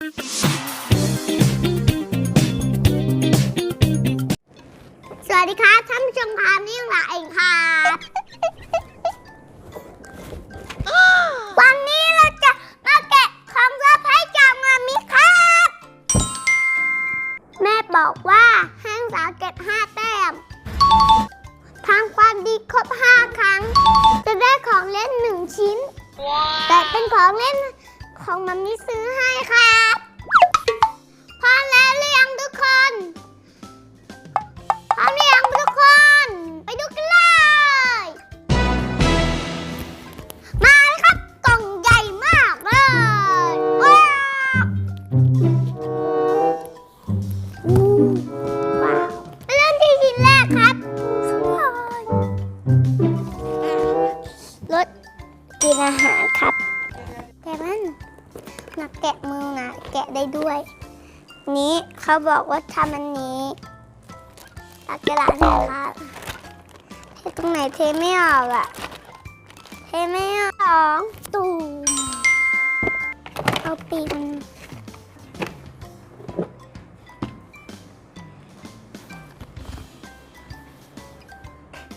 สวัสดีครับท่านผู้ชมครับนี่หลาเองครับ เขาบอกว่าทำอันนี้ตัดกระดาษให้ครับเทตรงไหนเทไม่ออกอะเทไม่ออกสองตูมเอาปีกมัน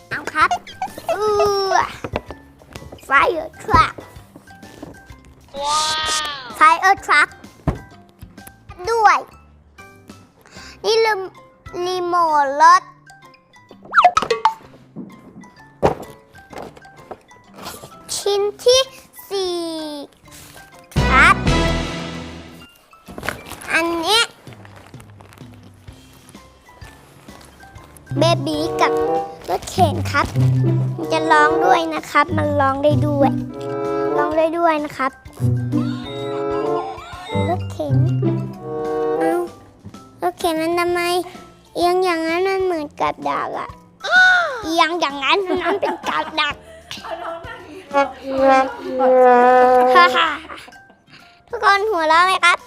เอาครับอือไฟเออทรัคไฟเออทรัคด้วย นี่ลืมรีโมทรถชิ้นที่สี่ครับ อันนี้เบบีกับรถเข็นครับ มันจะร้องด้วยนะครับ มันร้องได้ด้วย ร้องได้ด้วยนะครับ รถเข็น ข็นมันทำไม เอียงอย่างนั้นมันเหมือนกับดักอะเอียงอย่างนั้นมันเป็นกับดักฮ่าฮ่าทุกคนหัวเราะไหมครับ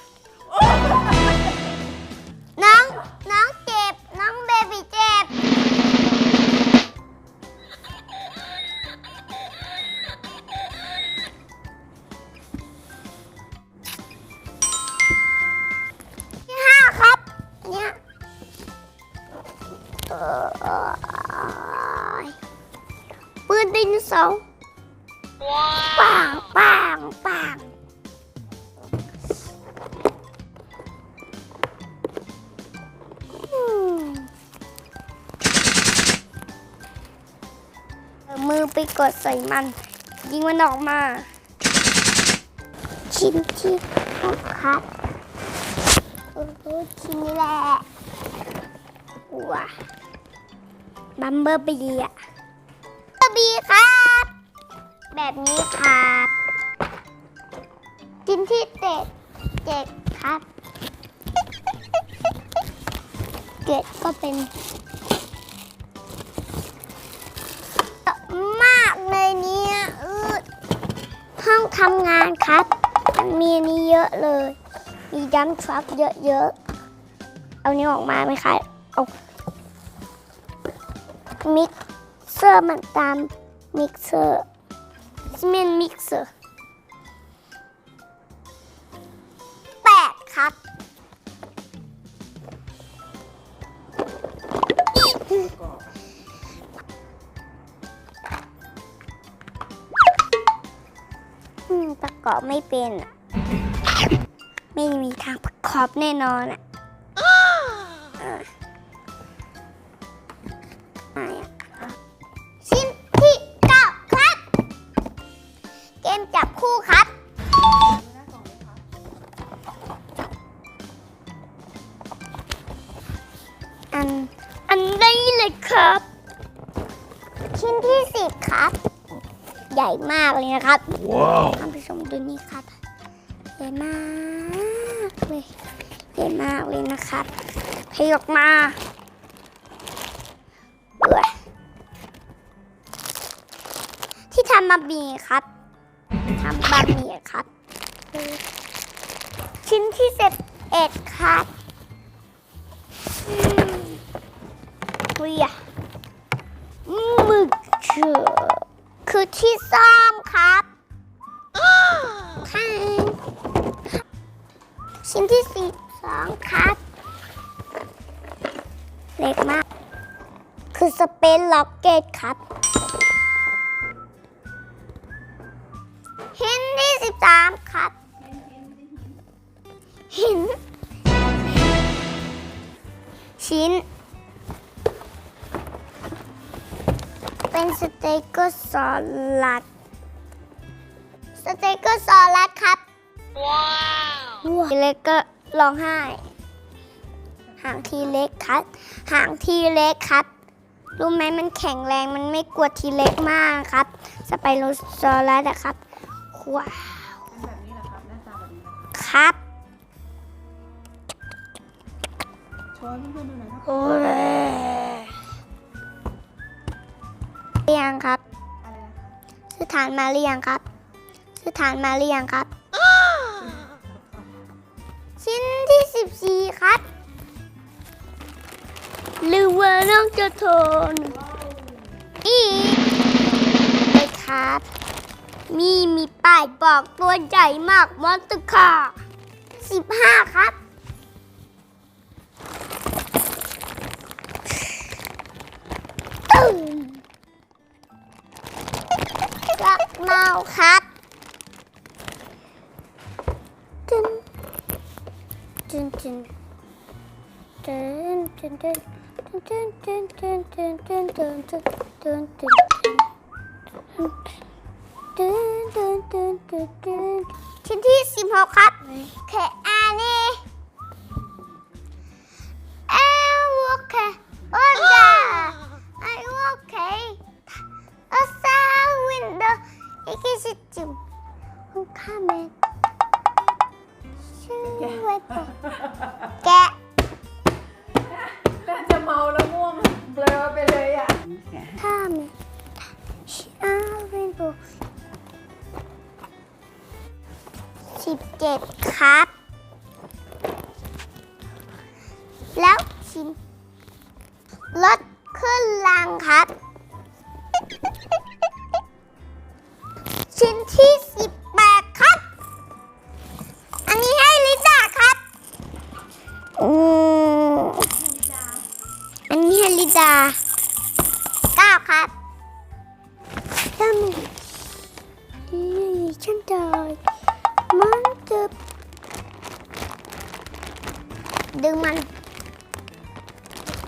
ปืนดโนเสาปังปังปังมือไปกดใส่มัน ยิงมันออกมา ชิ้นที่หกครับโอ้โหชิ้นนี้แหละว้าบัมเบอร์บีอะบัมเบอร์ บีครับ แบบนี้ครับชิ้นที่เจ็ดเจ็ดครับเจ็ดก็เป็นเยอะมากเลยเนี่ยห้องทำงานครับ มีนนี้เยอะเลย มีดัมทรัคเยอะๆ เอานี้ออกมาไหมคะเอามิก เซอร์มันตามมิกเซอร์สมินมิกเซอร์แปดครับประกอบไม่เป็น ไม่มีทางประกอบแน่นอนอะ มจับคู่ครับ อันอันนี้เลยครับ ชิ้นที่สิบครับ ใหญ่มากเลยนะครับ Wow. ท่านผู้ชมดูนี่ครับ ใหญ่มากเลยใหญ่มากเลยนะครับพยออกมาเบื่อที่ทำบะหมี่ครับ ทำบะหมี่ครับ ชิ้นที่สิบเอ็ดครับอืมเฮ้ยอะหมึกเชือคือที่ซ่อมครับค่ะชิ้นชิ้นที่สิบสองครับ เล็กมาก คือสเปนล็อกเก็ตครับ นที่สิบสามครับหินชิ้น เป็นสเต็กเกอร์ซอสลัด สเต็กเกอร์ซอสลัดครับ ว้าวทีเล็กก็ร้องไห้ หางทีเล็กครับ หางทีเล็กครับ รู้ไหมมันแข็งแรงมันไม่กลัวทีเล็กมากครับ สไปโรซอรัสอะครับว้าว ครับโชว์ให้เพื่อนๆดูหน่อยครับโอ้ยเรียงครับอะไรนะครับซื้อฐานมาเรียงครับซื้อฐานมาเรียงครับ ชิ้นที่สิบสี่ครับหรือว่าน้องจะทนอีกเลยครับ มีมีป้ายบอกตัวใหญ่มากมอนสเตอร์ค่ะสิบห้าครับ ตึ้งรักเมาครับจึนจึนจึนจึนจึนจึนจึนจึนจึนจึนจึนจึนจึนจึน จึนจึนจึนจึนจึนจึนชิ้นที่สิบหกครับแค่อั นนี้าเก้าครับทำไมฉันได้มันจะดึงมัน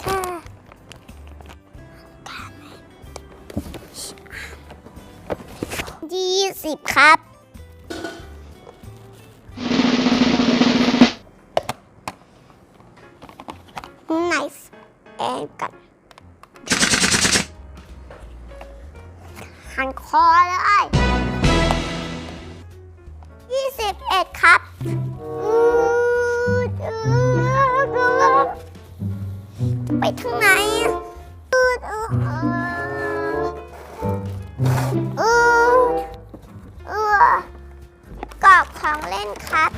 ค่ะยี่สิบครับไนฟ์แอนกัน หันคอเลยยี่สิบเอ็ดครับไปทางไหนอะอืดอืดอืดเอกรอบของเล่นครับ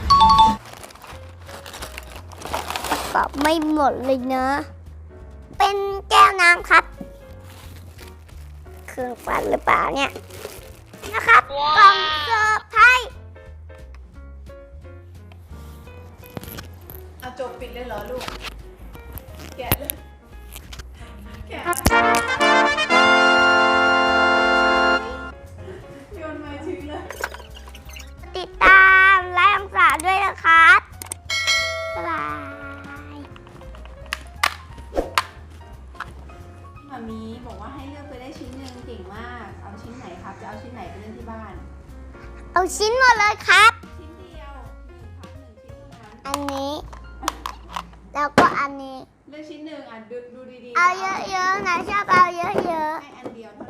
ประกอบไม่หมดเลยเนะ เป็นแก้วน้ำครับ เครื่องฟันหรือเปล่าเนี่ยนะครับกล่องเซอร์ไพรส์เอาจบปิดเลยเหรอลูก แกะเลยแกะ เอาชิ้นไหนไปเล่นที่บ้าน เอาชิ้นหมดเลยครับ ชิ้นเดียวหนึ่งครับหนึ่งชิ้นเท่านั้นอันนี้ แล้วก็อันนี้ เลือกชิ้นหนึ่งอะดูดูดีๆเอาเยอะๆนะชอบเอาเยอะให้อันเดียวเท่านั้น